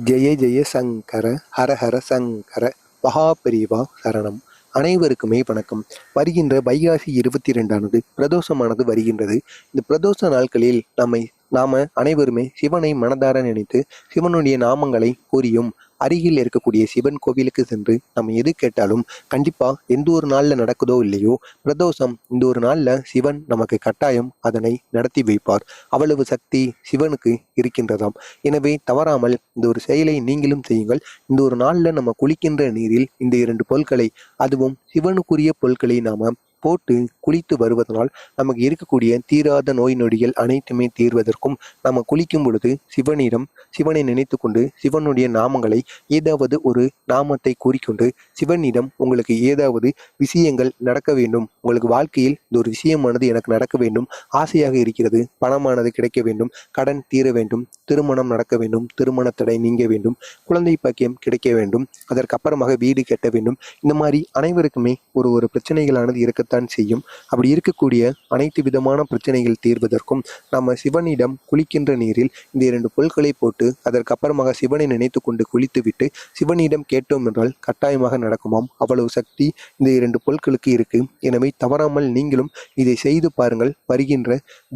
ஜெய ஜெய சங்கர ஹரஹர சங்கர மகாபிரிவா சரணம். அனைவருக்குமே வணக்கம். வருகின்ற வைகாசி இருபத்தி ரெண்டானது பிரதோஷமானது வருகின்றது. இந்த பிரதோஷ நாட்களில் நம்மை நாம அனைவருமே சிவனை மனதார நினைத்து சிவனுடைய நாமங்களை கூறியும் அருகில் இருக்கக்கூடிய சிவன் கோவிலுக்கு சென்று நம்ம எது கேட்டாலும் கண்டிப்பாக எந்த ஒரு நாளில் நடக்குதோ இல்லையோ பிரதோஷம் இந்த ஒரு நாளில் சிவன் நமக்கு கட்டாயம் அதனை நடத்தி வைப்பார். அவ்வளவு சக்தி சிவனுக்கு இருக்கின்றதாம். எனவே தவறாமல் இந்த ஒரு செயலை நீங்களும் செய்யுங்கள். இந்த ஒரு நாளில் நம்ம குளிக்கின்ற நீரில் இந்த இரண்டு பொருட்களை அதுவும் சிவனுக்குரிய பொருட்களை நாம போட்டு குளித்து வருவதனால் நமக்கு இருக்கக்கூடிய தீராத நோய் நொடிகள் அனைத்துமே தீர்வதற்கும் நம்ம குளிக்கும் பொழுது சிவனிடம் சிவனை நினைத்து கொண்டு சிவனுடைய நாமங்களை ஏதாவது ஒரு நாமத்தை கூறிக்கொண்டு சிவனிடம் உங்களுக்கு ஏதாவது விஷயங்கள் நடக்க வேண்டும். உங்களுக்கு வாழ்க்கையில் இந்த ஒரு விஷயமானது எனக்கு நடக்க வேண்டும். ஆசையாக இருக்கிறது. பணமானது கிடைக்க வேண்டும். கடன் தீர வேண்டும். திருமணம் நடக்க வேண்டும். திருமண தடை நீங்க வேண்டும். குழந்தை பாக்கியம் கிடைக்க வேண்டும். அதற்கப்புறமாக வீடு கட்ட வேண்டும். இந்த மாதிரி அனைவருக்குமே ஒரு ஒரு பிரச்சனைகளானது இருக்கத்தான் செய்யும். அப்படி இருக்கக்கூடிய அனைத்து விதமான பிரச்சனைகள் தீர்வதற்கும் நம்ம சிவனிடம் குளிக்கின்ற நீரில் இந்த இரண்டு பொருட்களை போட்டு அதற்கப்புறமாக சிவனை நினைத்து கொண்டு குளித்துவிட்டு சிவனிடம் கேட்டோம் என்றால் கட்டாயமாக நடக்குமாம். அவ்வளவு சக்தி இந்த இரண்டு பொருட்களுக்கு இருக்கு. எனவே தவறாமல் நீங்களும் இதை செய்து பாருங்கள். வருகின்ற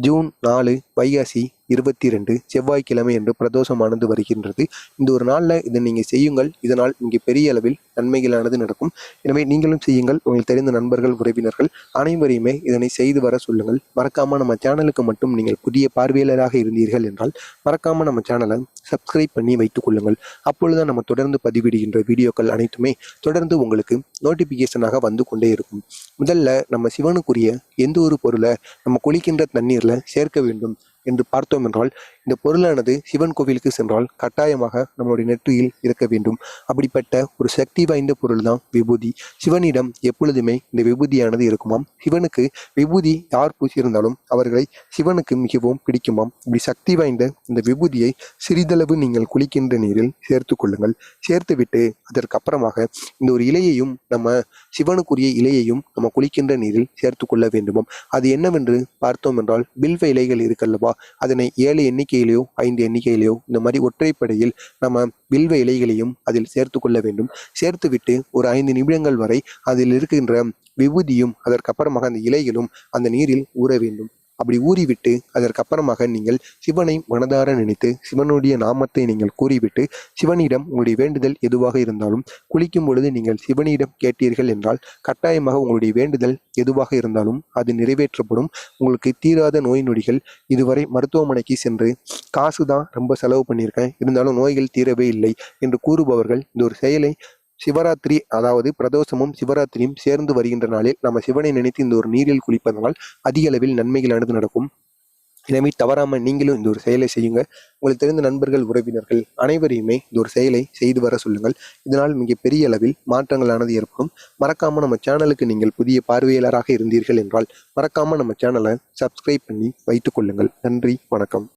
ஜூன் நாலு வைகாசி இருபத்தி ரெண்டு செவ்வாய்க்கிழமை என்று பிரதோஷமானது வருகின்றது. இந்த ஒரு நாளில் இதை நீங்கள் செய்யுங்கள். இதனால் இங்கே பெரிய அளவில் நன்மைகளானது நடக்கும். எனவே நீங்களும் செய்யுங்கள். உங்களுக்கு தெரிந்த நண்பர்கள் உறவினர்கள் அனைவரையுமே இதனை செய்து வர சொல்லுங்கள். மறக்காமல் நம்ம சேனலுக்கு மட்டும் நீங்கள் புதிய பார்வையாளராக இருந்தீர்கள் என்றால் மறக்காமல் நம்ம சேனலை சப்ஸ்கிரைப் பண்ணி வைத்துக் கொள்ளுங்கள். அப்பொழுதுதான் நம்ம தொடர்ந்து பதிவிடுகின்ற வீடியோக்கள் அனைத்துமே தொடர்ந்து உங்களுக்கு நோட்டிஃபிகேஷனாக வந்து கொண்டே இருக்கும். முதல்ல நம்ம சிவனுக்குரிய எந்த ஒரு பொருளை நம்ம குளிக்கின்ற தண்ணீரில் சேர்க்க வேண்டும்? என்று பார்த்தோம் என்றால் இந்த பொருளானது சிவன் கோவிலுக்கு சென்றால் கட்டாயமாக நம்மளுடைய நெற்றியில் இருக்க வேண்டும். அப்படிப்பட்ட ஒரு சக்தி வாய்ந்த பொருள் தான் விபூதி. சிவனிடம் எப்பொழுதுமே இந்த விபூதியானது இருக்குமாம்? சிவனுக்கு விபூதி யார் பூசியிருந்தாலும் அவர்களை சிவனுக்கு மிகவும் பிடிக்குமாம். இப்படி சக்தி வாய்ந்த இந்த விபூதியை சிறிதளவு நீங்கள் குளிக்கின்ற நீரில் சேர்த்து கொள்ளுங்கள். சேர்த்துவிட்டு அதற்கப்புறமாக இந்த ஒரு இலையையும் நம்ம சிவனுக்குரிய இலையையும் நம்ம குளிக்கின்ற நீரில் சேர்த்து கொள்ள வேண்டுமாம். அது என்னவென்று பார்த்தோம் என்றால் பில்வ இலைகள் இருக்கல்லவா அதனை ஏழு எண்ணிக்கை எண்ணிக்கையிலையோ ஐந்து எண்ணிக்கையிலையோ இந்த மாதிரி ஒற்றைப்படையில் நம்ம வில்வ இலைகளையும் அதில் சேர்த்து கொள்ள வேண்டும். சேர்த்துவிட்டு ஒரு ஐந்து நிமிடங்கள் வரை அதில் இருக்கின்ற விபூதியும் அதற்கப்புறமாக அந்த இலைகளும் அந்த நீரில் ஊற வேண்டும். அப்படி ஊறிவிட்டு அதற்கப்புறமாக நீங்கள் சிவனை மனதார நினைத்து சிவனுடைய நாமத்தை நீங்கள் கூறிவிட்டு சிவனிடம் உங்களுடைய வேண்டுதல் எதுவாக இருந்தாலும் குளிக்கும் பொழுது நீங்கள் சிவனிடம் கேட்டீர்கள் என்றால் கட்டாயமாக உங்களுடைய வேண்டுதல் எதுவாக இருந்தாலும் அது நிறைவேற்றப்படும். உங்களுக்கு தீராத நோய் நொடிகள் இதுவரை மருத்துவமனைக்கு சென்று காசு தான் ரொம்ப செலவு பண்ணியிருக்கேன். இருந்தாலும் நோய்கள் தீரவே இல்லை என்று கூறுபவர்கள் இந்த ஒரு செயலை சிவராத்திரி அதாவது பிரதோஷமும் சிவராத்திரியும் சேர்ந்து வருகின்ற நாளில் நம்ம சிவனை நினைத்து இந்த ஒரு நீரில் குளிப்பதனால் அதிக அளவில் நன்மைகளானது நடக்கும். எனவே தவறாமல் நீங்களும் இந்த ஒரு செயலை செய்யுங்க உங்களுக்கு தெரிந்த நண்பர்கள் உறவினர்கள் அனைவரையுமே இந்த ஒரு செயலை செய்து வர சொல்லுங்கள். இதனால் மிக பெரிய அளவில் மாற்றங்களானது ஏற்படும். மறக்காமல் நம்ம சேனலுக்கு நீங்கள் புதிய பார்வையாளராக இருந்தீர்கள் என்றால் மறக்காமல் நம்ம சேனலை சப்ஸ்கிரைப் பண்ணி வைத்துக் கொள்ளுங்கள். நன்றி வணக்கம்.